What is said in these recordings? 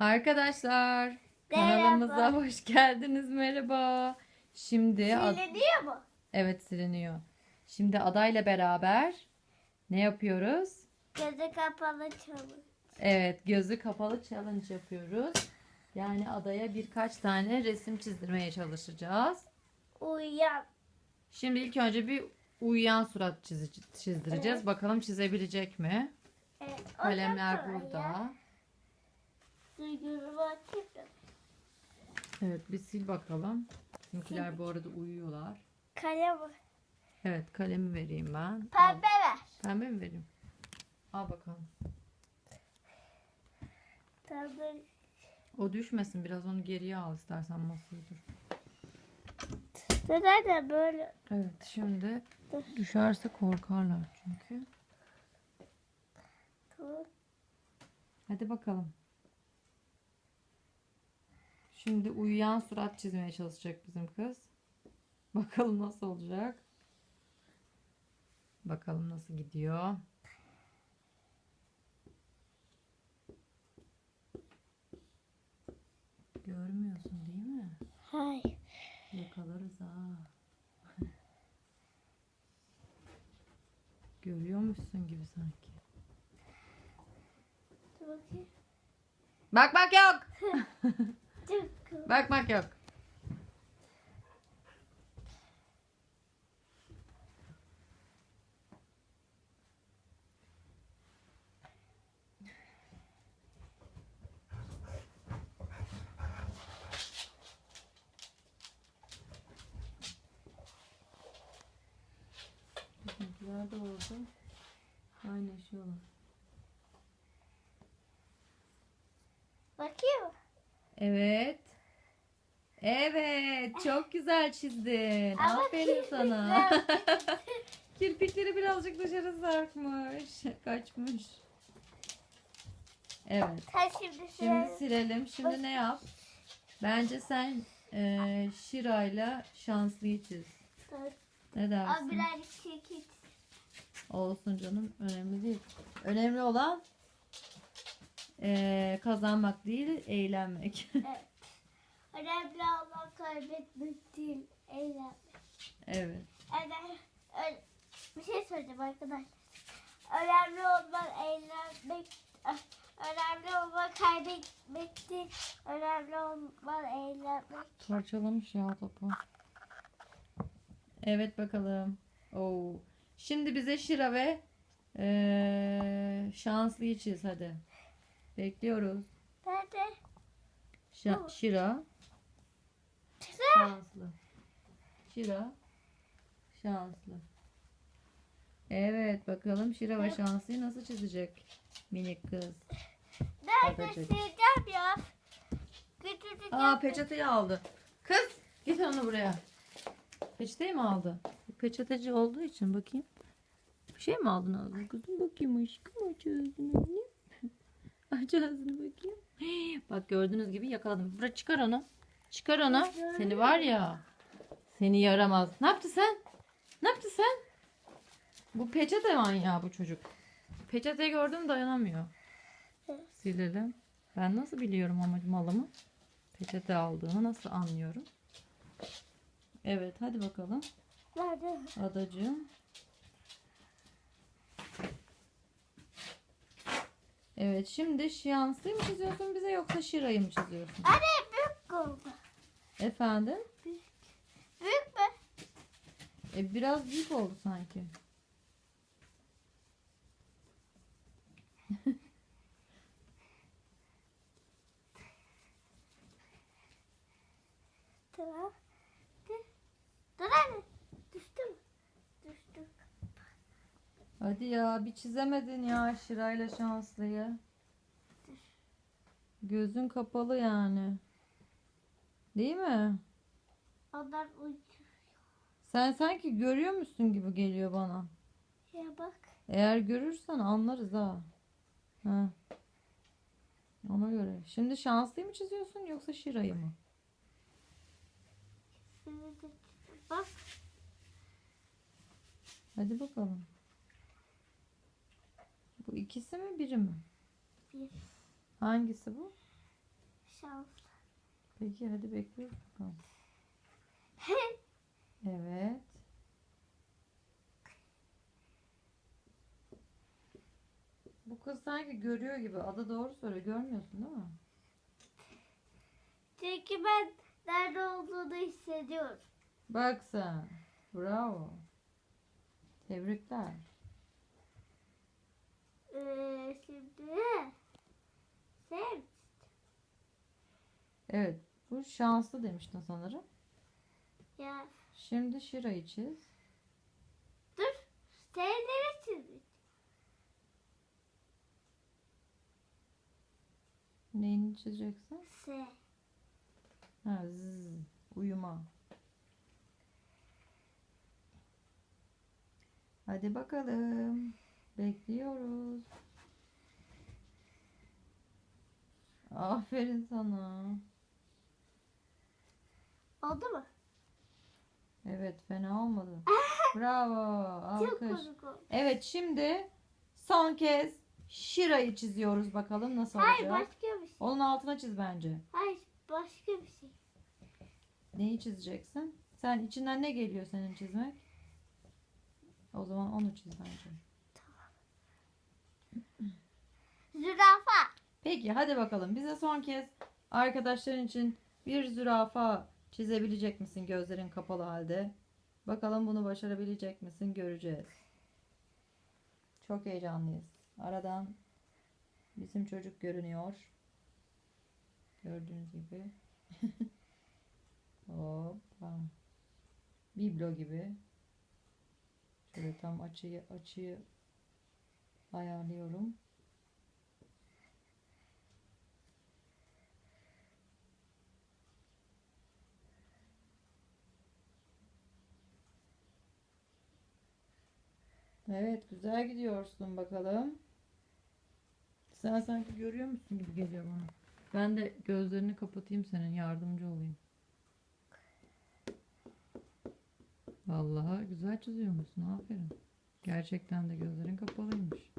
Arkadaşlar Merhaba. kanalımıza hoş geldiniz. Merhaba. Şimdi Siliniyor mu? evet siliniyor. Şimdi adayla beraber ne yapıyoruz? Gözü kapalı çalın. Evet, gözü kapalı challenge yapıyoruz. Yani adaya birkaç tane resim çizdirmeye çalışacağız. Uyan. Şimdi ilk önce bir uyuyan surat çizi- çizdireceğiz. Bakalım çizebilecek mi? Evet, Kalemler da kolay ya. Evet, bir sil bakalım. Bizimkiler bu arada uyuyorlar. Kalem Evet, kalemi vereyim ben. Al. pembe ver. Pembe mi vereyim? Al bakalım. Pembe. O düşmesin. Biraz onu geriye al istersen masaya dur. Neden de böyle? Evet şimdi Dur. düşerse korkarlar çünkü. Hadi bakalım. Şimdi uyuyan surat çizmeye çalışacak bizim kız. Bakalım nasıl olacak. Bakalım nasıl gidiyor. Görmüyorsun değil mi? Hayır. Yakalarız ha. Görüyormuşsun gibi sanki. Dur bakayım. Bakmak yok. Bakmak yok. Bizimkiler de orada. Kaynaşıyorlar. Bakayım. Evet. Evet. Çok güzel çizdin. Ama Aferin sana. Kirpikleri birazcık dışarı sarkmış. Kaçmış. Evet. Sen şimdi Şimdi silelim. Şimdi ne yap? Bence sen e, Şira'yla şanslıyı çiz. Ne Abi dersin? birazcık çekil. Olsun canım. Önemli değil. Önemli olan e, kazanmak değil, eğlenmek. Evet. Önemli olan kaybetmek değil. Eğlenmek. evet. Önemli, bir şey söyleyeceğim arkadaşlar. Önemli olan eğlenmek. Önemli olan kaybetmek değil. Önemli olan eğlenmek. Parçalamış ya topu. Evet bakalım. Oo. Şimdi bize Şira ve eee şanslıyı çiz hadi. Bekliyoruz. Nerede? Şa-. Şira. Şanslı. Şira şanslı. Evet bakalım Şira ve şanslıyı nasıl çizecek minik kız. Nerede Babacık. sileceğim ya? Küçücük Aa peçeteyi aldı. Kız git onu buraya. Peçeteyi mi aldı? Peçeteci olduğu için bakayım. Bir şey mi aldın ağzına kızım? Bakayım aşkım aç ağzını anne. aç ağzını bakayım. Bak gördüğünüz gibi yakaladım. Bırak çıkar onu. Çıkar onu. Seni var ya. Seni yaramaz. Ne yaptı sen? Ne yaptı sen? Bu peçete manyağı bu çocuk. Peçeteyi gördüm dayanamıyor. Silelim. Ben nasıl biliyorum ama malımı? Peçete aldığını nasıl anlıyorum? Evet hadi bakalım. Nerede? Adacığım. Evet şimdi şanslı mı çiziyorsun bize yoksa şirayı mı çiziyorsun? Anne oldu. Efendim? Büyük mü? E, biraz büyük oldu sanki. Tamam. Dur. Dur anne. Düştüm. Düştüm. Hadi ya bir çizemedin ya şirayla şanslıyı. Gözün kapalı yani. Değil mi? Onlar uyuyor. Sen sanki görüyormuşsun gibi geliyor bana. Ya bak. Eğer görürsen anlarız ha. Ha. Ona göre. Şimdi şanslıyı mı çiziyorsun yoksa Şira'yı mı? Bak. Hadi bakalım. Bu ikisi mi biri mi? Bir. Hangisi bu? şans. Peki hadi bekliyoruz bakalım. Evet. Bu kız sanki görüyor gibi. Adı doğru söyle. Görmüyorsun değil mi? Çünkü ben nerede olduğunu hissediyorum. Bak sen. Bravo. Tebrikler. Ee, şimdi sen Evet. Bu şanslı demiştin sanırım. ya Şimdi Şira'yı çiz. dur sen neresin? Neyini çizeceksin? S. Ha, zzz, uyuma. Hadi bakalım. Bekliyoruz. Aferin sana. Oldu mu? Evet, fena olmadı. Bravo. Çok Alkış. komik oldu. Evet, şimdi son kez Şira'yı çiziyoruz bakalım nasıl olacak. Hayır başka bir şey. Onun altına çiz bence. Hayır başka bir şey. Neyi çizeceksin? Sen içinden ne geliyor senin çizmek? O zaman onu çiz bence. Zürafa. Peki hadi bakalım. Bize son kez arkadaşların için bir zürafa çizebilecek misin gözlerin kapalı halde? Bakalım bunu başarabilecek misin? Göreceğiz. Çok heyecanlıyız. Aradan bizim çocuk görünüyor. Gördüğünüz gibi. Hoppa. Biblo gibi. Şöyle tam açıyı açıyı ayarlıyorum. Evet güzel gidiyorsun bakalım. Sen sanki görüyor musun gibi geliyor bana. Ben de gözlerini kapatayım senin yardımcı olayım. Vallahi güzel çiziyor musun? Aferin. Gerçekten de gözlerin kapalıymış.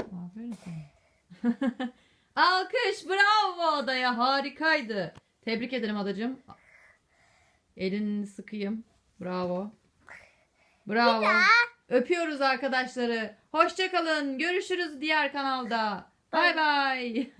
Aferin sana. Alkış bravo adaya harikaydı. Tebrik ederim adacığım. Elini sıkayım. Bravo. Bravo. Öpüyoruz arkadaşları. Hoşçakalın. Görüşürüz diğer kanalda. Bay bay.